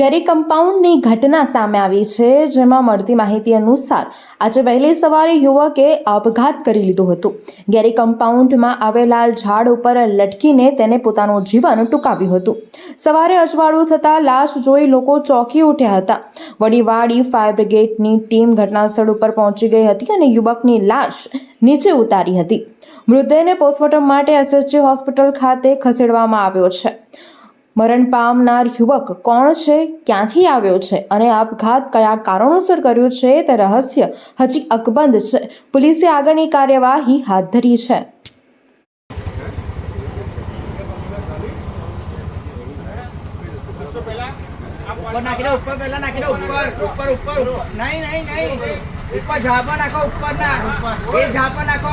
ઘેરી કમ્પાઉન્ડની ઘટના સામે આવી છે, જેમાં મળતી માહિતી અનુસાર આજે વહેલી સવારે યુવકે આપઘાત કરી લીધો હતો. ઘેરી કમ્પાઉન્ડમાં આવેલા ઝાડ ઉપર લટકીને તેને પોતાનું જીવન ટૂંકાવ્યું હતું. સવારે અજવાળું થતાં લાશ જોઈ લોકો ચોંકી ઉઠ્યા હતા. વડીવાડી ફાયર બ્રિગેડની ટીમ ઘટનાસ્થળ ઉપર પહોંચી ગઈ હતી અને યુવકની લાશ નીચે ઉતારી હતી. મૃતદેહને પોસ્ટમોર્ટમ માટે એસએસજી હોસ્પિટલ ખાતે ખસેડવામાં આવ્યો છે. મરણ પામનાર યુવક કોણ છે? ક્યાંથી આવ્યો છે? અને આપઘાત કયા કારણોસર કર્યો છે તે રહસ્ય હજી અકબંધ છે. પોલીસે આગળની કાર્યવાહી હાથ ધરી છે. ઉપર ઉપર ઉપર નાખો ઉપર ના. એ ઝાપા નાખો